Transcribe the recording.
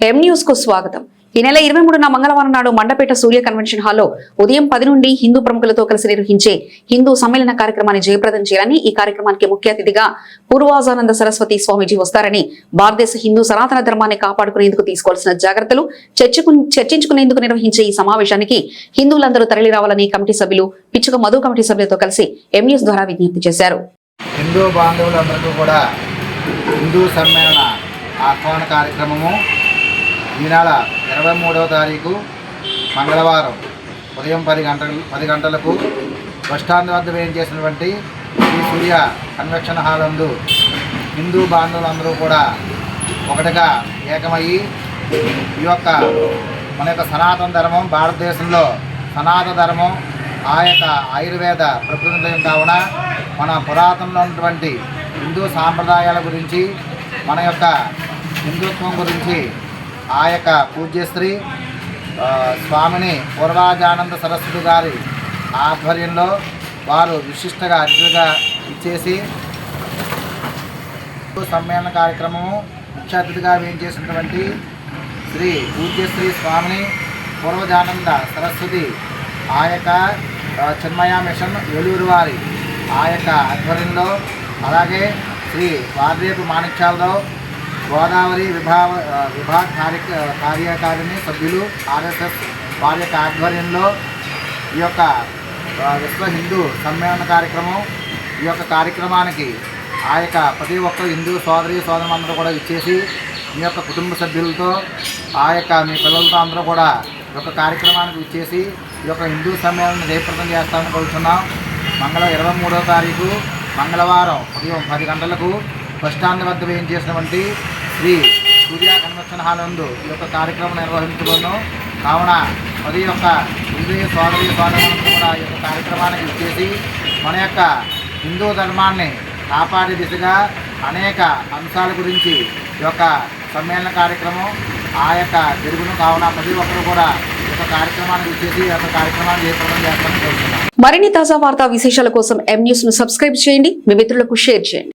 ఎం న్యూస్కు స్వాగతం. ఈ నెల ఇరవై మూడున మంగళవారం నాడు మండపేట సూర్య కన్వెన్షన్ హాల్లో ఉదయం పది నుండి హిందూ ప్రముఖులతో కలిసి నిర్వహించే హిందూ సమ్మేళన కార్యక్రమాన్ని జయప్రదం చేయాలని ఈ కార్యక్రమానికి ముఖ్య అతిథిగా పూర్వాజానంద సరస్వతి స్వామీజీ వస్తారని భారతదేశ హిందూ సనాతన ధర్మాన్ని కాపాడుకునేందుకు తీసుకోవాల్సిన జాగ్రత్తలు చర్చకు చర్చించుకునేందుకు నిర్వహించే ఈ సమావేశానికి హిందువులందరూ తరలి రావాలని కమిటీ సభ్యులు పిచ్చుక మధు కమిటీ సభ్యులతో కలిసి ఎం న్యూస్ ద్వారా విజ్ఞప్తి చేశారు. హిందూ బాంధవులందరికీ కూడా హిందూ సమ్మేళన ఆహ్వాన కార్యక్రమము ఈనాడ ఇరవై మూడవ తారీఖు మంగళవారం ఉదయం పది గంటల పది గంటలకు బస్టాండ్ వద్ద వేయించేసినటువంటి శ్రీ సూర్య కన్వెక్షన్ హాల్ అందు హిందూ బాంధవులందరూ కూడా ఒకటిగా ఏకమయ్యి ఈ యొక్క మన యొక్క సనాతన ధర్మం భారతదేశంలో సనాతన ధర్మం ఆ యొక్క ఆయుర్వేద ప్రకృతి కావున మన పురాతనలో ఉన్నటువంటి హిందూ సాంప్రదాయాల గురించి మన యొక్క హిందుత్వం గురించి ఆ యొక్క పూజ్యశ్రీ స్వామిని పూర్వాజానంద సరస్వతి గారి ఆధ్వర్యంలో వారు విశిష్టగా అతిథిగా ఇచ్చేసి సమ్మేళన కార్యక్రమము ముఖ్య అతిథిగా వేయించేసినటువంటి శ్రీ పూజ్యశ్రీ స్వామిని పూర్వజానంద సరస్వతి ఆ యొక్క చిన్మయ మిషన్ ఏలూరు వారి ఆ యొక్క ఆధ్వర్యంలో అలాగే శ్రీ వార్రేపు మాణిక్యాలరావు గోదావరి విభావ విభాగ కార్య కార్యకారిణి సభ్యులు ఆర్ఎస్ఎస్ వారి యొక్క ఆధ్వర్యంలో ఈ యొక్క విశ్వ హిందూ సమ్మేళన కార్యక్రమం ఈ యొక్క కార్యక్రమానికి ఆ యొక్క ప్రతి ఒక్క హిందూ సోదరి సోదరులందరూ కూడా ఇచ్చేసి మీ యొక్క కుటుంబ సభ్యులతో ఆ యొక్క మీ పిల్లలతో అందరూ కూడా ఈ యొక్క కార్యక్రమానికి ఇచ్చేసి ఈ యొక్క హిందూ సమ్మేళనం జయప్రదం చేస్తామని కోరుతున్నాం మంగళ ఇరవై మూడవ తారీఖు మంగళవారం ఉదయం పది గంటలకు బస్టాండ్ వద్ద వేయించేసినటువంటి శ్రీ సూర్య కన్వెన్షన్ హాల్ నందు ఈ యొక్క కార్యక్రమం నిర్వహించబడును. కావున ప్రతి యొక్క హిందూ సోదరి సోదరులందరూ కూడా ఈ యొక్క కార్యక్రమానికి ఇచ్చేసి మన యొక్క హిందూ ధర్మాన్ని కాపాడే దిశగా అనేక అంశాల గురించి ఈ యొక్క సమ్మేళన కార్యక్రమం ఆ యొక్క జరుగును కావున ప్రతి ఒక్కరు కూడా యొక్క కార్యక్రమాన్ని మరిన్ని తాజా వార్తా విశేషాల కోసం ఎం న్యూస్ను సబ్స్క్రైబ్ చేయండి. మీ మిత్రులకు షేర్ చేయండి.